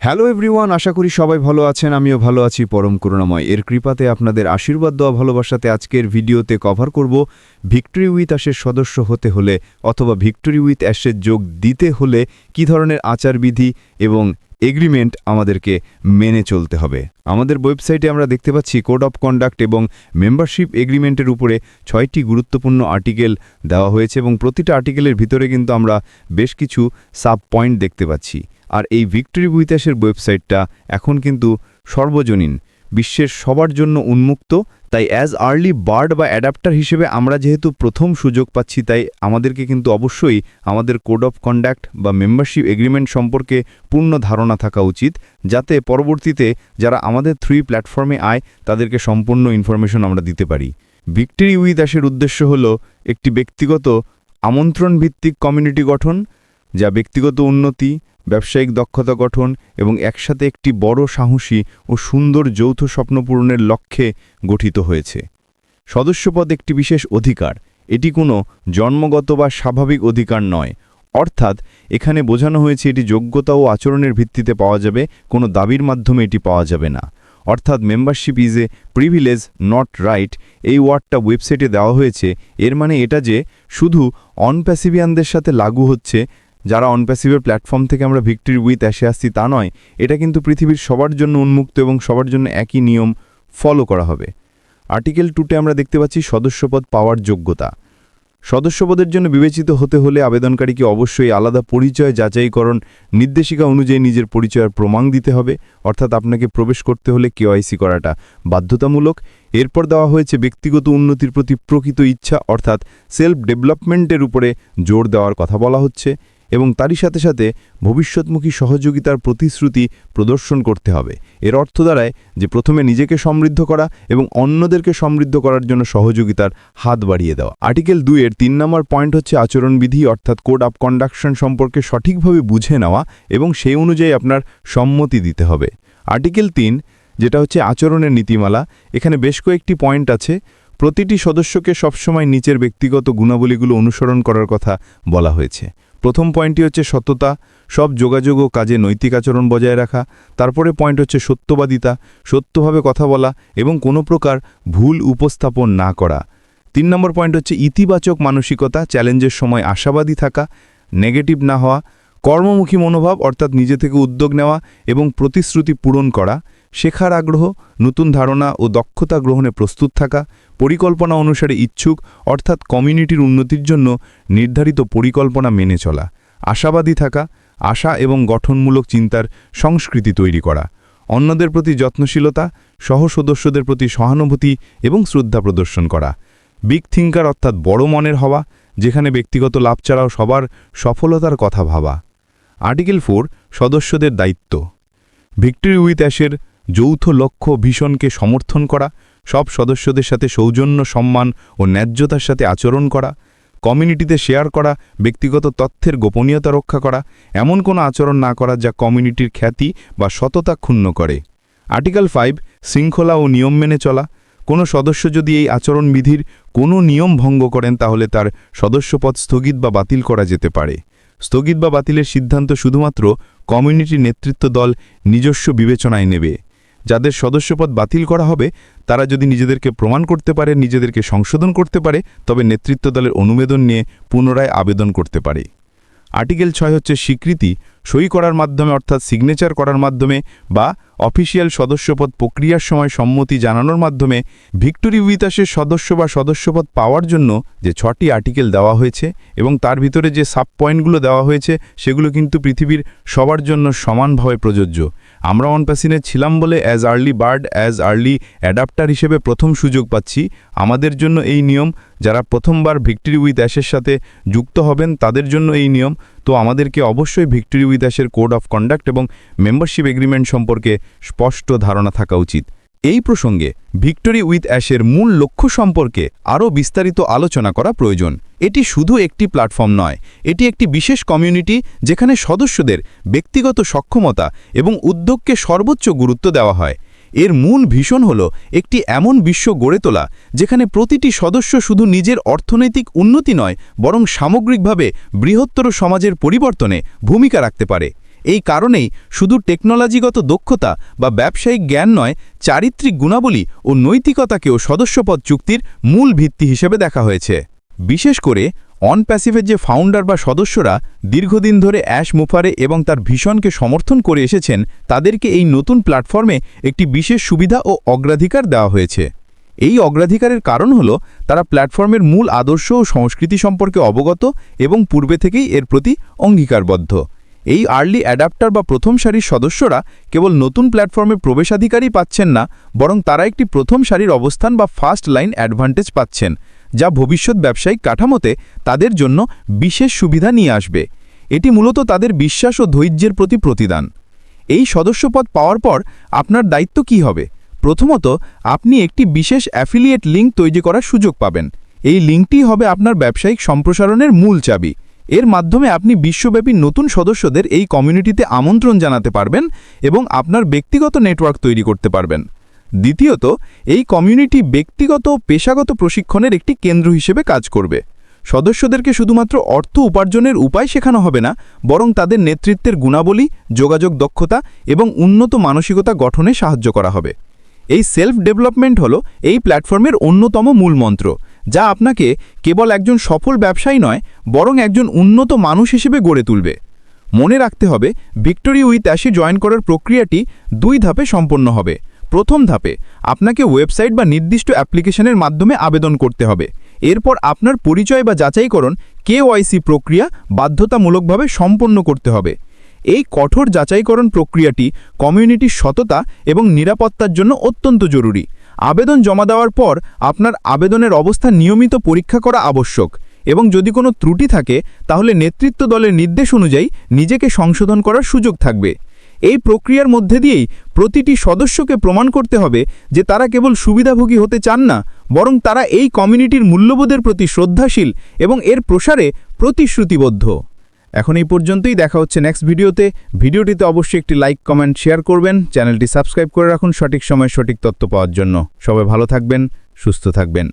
Hello everyone আশা করি সবাই ভালো আছেন, আমিও ভালো আছি, পরম করুণাময়। এর কৃপাতে আপনাদের আশীর্বাদ দেওয়া ভালোবাসাতে আজকের ভিডিওতে কভার করব ভিক্টরি উইথ অ্যাশের সদস্য হতে হলে অথবা ভিক্টরি উইথ অ্যাশের যোগ দিতে হলে কি ধরনের আচারবিধি এবং এগ্রিমেন্ট আমাদেরকে মেনে চলতে হবে। আমাদের ওয়েবসাইটে আমরা দেখতে পাচ্ছি কোড অফ কন্ডাক্ট এবং মেম্বারশিপ এগ্রিমেন্টের উপরে ছয়টি গুরুত্বপূর্ণ আর্টিকেল দেওয়া হয়েছে এবং প্রতিটা আর্টিকেলের ভিতরে কিন্তু আমরা বেশ কিছু সাব পয়েন্ট দেখতে পাচ্ছি। আর এই ভিক্টোরি বুইতাসের ওয়েবসাইটটা এখন কিন্তু সর্বজনীন। বিশ্বের সবার জন্য উন্মুক্ত, তাই অ্যাজ আর্লি বার্ড বা অ্যাডাপ্টার হিসেবে আমরা যেহেতু প্রথম সুযোগ পাচ্ছি, তাই আমাদেরকে কিন্তু অবশ্যই আমাদের কোড অফ কন্ডাক্ট বা মেম্বারশিপ এগ্রিমেন্ট সম্পর্কে পূর্ণ ধারণা থাকা উচিত, যাতে পরবর্তীতে যারা আমাদের থ্রি প্ল্যাটফর্মে আয়, তাদেরকে সম্পূর্ণ ইনফরমেশন আমরা দিতে পারি। ভিক্টরি উইথ উদ্দেশ্য হল একটি ব্যক্তিগত আমন্ত্রণ ভিত্তিক কমিউনিটি গঠন যা ব্যক্তিগত উন্নতি, ব্যবসায়িক দক্ষতা গঠন এবং একসাথে একটি বড় সাহসী ও সুন্দর যৌথ স্বপ্ন পূরণের লক্ষ্যে গঠিত হয়েছে। সদস্যপদ একটি বিশেষ অধিকার। এটি কোনো জন্মগত বা স্বাভাবিক অধিকার নয়। অর্থাৎ, এখানে বোঝানো হয়েছে এটি যোগ্যতা ও আচরণের ভিত্তিতে পাওয়া যাবে, কোনো দাবির মাধ্যমে এটি পাওয়া যাবে না। অর্থাৎ membership is a privilege not right এই ওয়ার্ডটা ওয়েবসাইটে দেওয়া হয়েছে। এর মানে এটা যে, শুধু অনপ্যাসিভিয়ানদের সাথে লাগু হচ্ছে যারা অনপ্যাসিভের প্ল্যাটফর্ম থেকে আমরা ভিক্টরি উইথ এসে আসছি তা নয়, এটা কিন্তু পৃথিবীর সবার জন্য উন্মুক্ত এবং সবার জন্য একই নিয়ম ফলো করা হবে। আর্টিকেল টুতে আমরা দেখতে পাচ্ছি সদস্যপদ পাওয়ার যোগ্যতা। সদস্যপদের জন্য বিবেচিত হতে হলে আবেদনকারীকে অবশ্যই আলাদা পরিচয় যাচাইকরণ নির্দেশিকা অনুযায়ী নিজের পরিচয়ের প্রমাণ দিতে হবে, অর্থাৎ আপনাকে প্রবেশ করতে হলে কেওয়াইসি করাটা বাধ্যতামূলক। এরপর দেওয়া হয়েছে ব্যক্তিগত উন্নতির প্রতি প্রকৃত ইচ্ছা, অর্থাৎ সেলফ ডেভেলপমেন্টের উপরে জোর দেওয়ার কথা বলা হচ্ছে। এবং তারই সাথে সাথে ভবিষ্যৎমুখী সহযোগিতার প্রতিশ্রুতি প্রদর্শন করতে হবে। এর অর্থ দাঁড়ায় যে প্রথমে নিজেকে সমৃদ্ধ করা এবং অন্যদেরকে সমৃদ্ধ করার জন্য সহযোগিতার হাত বাড়িয়ে দেওয়া। আর্টিকেল দুইয়ের তিন নম্বর পয়েন্ট হচ্ছে আচরণবিধি, অর্থাৎ কোড অফ কন্ডাকশন সম্পর্কে সঠিকভাবে বুঝে নেওয়া এবং সেই অনুযায়ী আপনার সম্মতি দিতে হবে। আর্টিকেল তিন, যেটা হচ্ছে আচরণের নীতিমালা, এখানে বেশ কয়েকটি পয়েন্ট আছে। প্রতিটি সদস্যকে সবসময় নিচের ব্যক্তিগত গুণাবলীগুলো অনুসরণ করার কথা বলা হয়েছে। প্রথম পয়েন্টটি হচ্ছে সত্যতা, সব যোগাযোগ ও কাজে নৈতিক আচরণ বজায় রাখা, তারপরে পয়েন্ট হচ্ছে সত্যবাদিতা, সত্যভাবে কথা বলা এবং কোনো প্রকার ভুল উপস্থাপন না করা। তিন নম্বর পয়েন্ট হচ্ছে ইতিবাচক মানসিকতা, চ্যালেঞ্জের সময় আশাবাদী থাকা, নেগেটিভ না হওয়া, কর্মমুখী মনোভাব অর্থাৎ নিজে থেকে উদ্যোগ নেওয়া এবং প্রতিশ্রুতি পূরণ করা। শেখার আগ্রহ, নতুন ধারণা ও দক্ষতা গ্রহণে প্রস্তুত থাকা, পরিকল্পনা অনুসারে ইচ্ছুক, অর্থাৎ কমিউনিটির উন্নতির জন্য নির্ধারিত পরিকল্পনা মেনে চলা, আশাবাদী থাকা, আশা এবং গঠনমূলক চিন্তার সংস্কৃতি তৈরি করা, অন্যদের প্রতি যত্নশীলতা সহ সদস্যদের প্রতি সহানুভূতি এবং শ্রদ্ধা প্রদর্শন করা বিগ থিঙ্কার অর্থাৎ বড় মনের হওয়া, যেখানে ব্যক্তিগত লাভ ছাড়াও সবার সফলতার কথা ভাবা। আর্টিকেল ফোর সদস্যদের দায়িত্ব। ভিক্টরি উইথ অ্যাশের যৌথ লক্ষ্য ভীষণকে সমর্থন করা, সব সদস্যদের সাথে সৌজন্য সম্মান ও ন্যায্যতার সাথে আচরণ করা, কমিউনিটিতে শেয়ার করা, ব্যক্তিগত তথ্যের গোপনীয়তা রক্ষা করা, এমন কোনো আচরণ না করা যা কমিউনিটির খ্যাতি বা সততা ক্ষুণ্ণ করে। আর্টিকেল ফাইভ, শৃঙ্খলা ও নিয়ম মেনে চলা। কোনো সদস্য যদি এই আচরণবিধির কোনো নিয়ম ভঙ্গ করেন, তাহলে তার সদস্যপদ স্থগিত বা বাতিল করা যেতে পারে। স্থগিত বা বাতিলের সিদ্ধান্ত শুধুমাত্র কমিউনিটি নেতৃত্ব দল নিজস্ব বিবেচনায় নেবে। যাদের সদস্যপদ বাতিল করা হবে, তারা যদি নিজেদেরকে প্রমাণ করতে পারে, নিজেদেরকে সংশোধন করতে পারে, তবে নেতৃত্ব দলের অনুমোদন নিয়ে পুনরায় আবেদন করতে পারে। আর্টিকেল ছয় হচ্ছে স্বীকৃতি সই করার মাধ্যমে, অর্থাৎ সিগনেচার করার মাধ্যমে বা অফিসিয়াল সদস্যপদ প্রক্রিয়ার সময় সম্মতি জানানোর মাধ্যমে ভিক্টোরি উইতাসের সদস্য বা সদস্যপদ পাওয়ার জন্য যে ছটি আর্টিকেল দেওয়া হয়েছে এবং তার ভিতরে যে সাব পয়েন্টগুলো দেওয়া হয়েছে, সেগুলো কিন্তু পৃথিবীর সবার জন্য সমানভাবে প্রযোজ্য। আমরা অনপ্যাসিনে ছিলাম বলে as early bird as early adapter হিসেবে প্রথম সুযোগ পাচ্ছি। আমাদের জন্য এই নিয়ম, যারা প্রথমবার ভিক্টরি উইথ অ্যাশের সাথে যুক্ত হবেন, তাদের জন্য এই নিয়ম। তো আমাদেরকে অবশ্যই ভিক্টরি উইথ অ্যাশের কোড অফ কন্ডাক্ট এবং মেম্বারশিপ এগ্রিমেন্ট সম্পর্কে স্পষ্ট ধারণা থাকা উচিত। এই প্রসঙ্গে ভিক্টরি উইথ অ্যাশের মূল লক্ষ্য সম্পর্কে আরও বিস্তারিত আলোচনা করা প্রয়োজন। এটি শুধু একটি প্ল্যাটফর্ম নয়, এটি একটি বিশেষ কমিউনিটি যেখানে সদস্যদের ব্যক্তিগত সক্ষমতা এবং উদ্যোগকে সর্বোচ্চ গুরুত্ব দেওয়া হয়। এর মূল ভীষণ হল একটি এমন বিশ্ব গড়ে তোলা, যেখানে প্রতিটি সদস্য শুধু নিজের অর্থনৈতিক উন্নতি নয়, বরং সামগ্রিকভাবে বৃহত্তর সমাজের পরিবর্তনে ভূমিকা রাখতে পারে। এই কারণেই শুধু টেকনোলজিগত দক্ষতা বা ব্যবসায়িক জ্ঞান নয়, চারিত্রিক গুণাবলী ও নৈতিকতাকেও সদস্যপদ চুক্তির মূল ভিত্তি হিসেবে দেখা হয়েছে। বিশেষ করে অন প্যাসিভের যে ফাউন্ডার বা সদস্যরা দীর্ঘদিন ধরে অ্যাশ মুফারে এবং তার ভীষণকে সমর্থন করে এসেছেন, তাদেরকে এই নতুন প্ল্যাটফর্মে একটি বিশেষ সুবিধা ও অগ্রাধিকার দেওয়া হয়েছে। এই অগ্রাধিকারের কারণ হল, তারা প্ল্যাটফর্মের মূল আদর্শ ও সংস্কৃতি সম্পর্কে অবগত এবং পূর্বে থেকেই এর প্রতি অঙ্গীকারবদ্ধ। এই আর্লি অ্যাডাপ্টার বা প্রথম সারির সদস্যরা কেবল নতুন প্ল্যাটফর্মে প্রবেশাধিকারই পাচ্ছেন না, বরং তারা একটি প্রথম সারির অবস্থান বা ফার্স্ট লাইন অ্যাডভান্টেজ পাচ্ছেন, যা ভবিষ্যৎ ব্যবসায়িক কাঠামোতে তাদের জন্য বিশেষ সুবিধা নিয়ে আসবে। এটি মূলত তাদের বিশ্বাস ও ধৈর্যের প্রতি প্রতিদান। এই সদস্যপদ পাওয়ার পর আপনার দায়িত্ব কি হবে? প্রথমত, আপনি একটি বিশেষ অ্যাফিলিয়েট লিঙ্ক তৈরি করার সুযোগ পাবেন। এই লিঙ্কটি হবে আপনার ব্যবসায়িক সম্প্রসারণের মূল চাবি। এর মাধ্যমে আপনি বিশ্বব্যাপী নতুন সদস্যদের এই কমিউনিটিতে আমন্ত্রণ জানাতে পারবেন এবং আপনার ব্যক্তিগত নেটওয়ার্ক তৈরি করতে পারবেন। দ্বিতীয়ত, এই কমিউনিটি ব্যক্তিগত ও পেশাগত প্রশিক্ষণের একটি কেন্দ্র হিসেবে কাজ করবে। সদস্যদেরকে শুধুমাত্র অর্থ উপার্জনের উপায় শেখানো হবে না, বরং তাদের নেতৃত্বের গুণাবলী, যোগাযোগ দক্ষতা এবং উন্নত মানসিকতা গঠনে সাহায্য করা হবে। এই সেলফ ডেভেলপমেন্ট হল এই প্ল্যাটফর্মের অন্যতম মূল মন্ত্র। যা আপনাকে কেবল একজন সফল ব্যবসায়ী নয়, বরং একজন উন্নত মানুষ হিসেবে গড়ে তুলবে। মনে রাখতে হবে, ভিক্টোরি উইথ অ্যাশে জয়েন করার প্রক্রিয়াটি দুই ধাপে সম্পন্ন হবে। প্রথম ধাপে আপনাকে ওয়েবসাইট বা নির্দিষ্ট অ্যাপ্লিকেশনের মাধ্যমে আবেদন করতে হবে। এরপর আপনার পরিচয় বা যাচাইকরণ কেওয়াইসি প্রক্রিয়া বাধ্যতামূলকভাবে সম্পন্ন করতে হবে। এই কঠোর যাচাইকরণ প্রক্রিয়াটি কমিউনিটির সততা এবং নিরাপত্তার জন্য অত্যন্ত জরুরি। আবেদন জমা দেওয়ার পর আপনার আবেদনের অবস্থা নিয়মিত পরীক্ষা করা আবশ্যক এবং যদি কোনো ত্রুটি থাকে, তাহলে নেতৃত্ব দলের নির্দেশ অনুযায়ী নিজেকে সংশোধন করার সুযোগ থাকবে। এই প্রক্রিয়ার মধ্যে দিয়েই প্রতিটি সদস্যকে প্রমাণ করতে হবে যে তারা কেবল সুবিধাভোগী হতে চান না, বরং তারা এই কমিউনিটির মূল্যবোধের প্রতি শ্রদ্ধাশীল এবং এর প্রসারে প্রতিশ্রুতিবদ্ধ। এখন এই পর্যন্তই, দেখা হচ্ছে নেক্সট ভিডিওতে। ভিডিওটিতে অবশ্যই একটি লাইক কমেন্ট শেয়ার করবেন। চ্যানেলটি সাবস্ক্রাইব করে রাখুন সঠিক সময় সঠিক তথ্য পাওয়ার জন্য। সবাই ভালো থাকবেন, সুস্থ থাকবেন।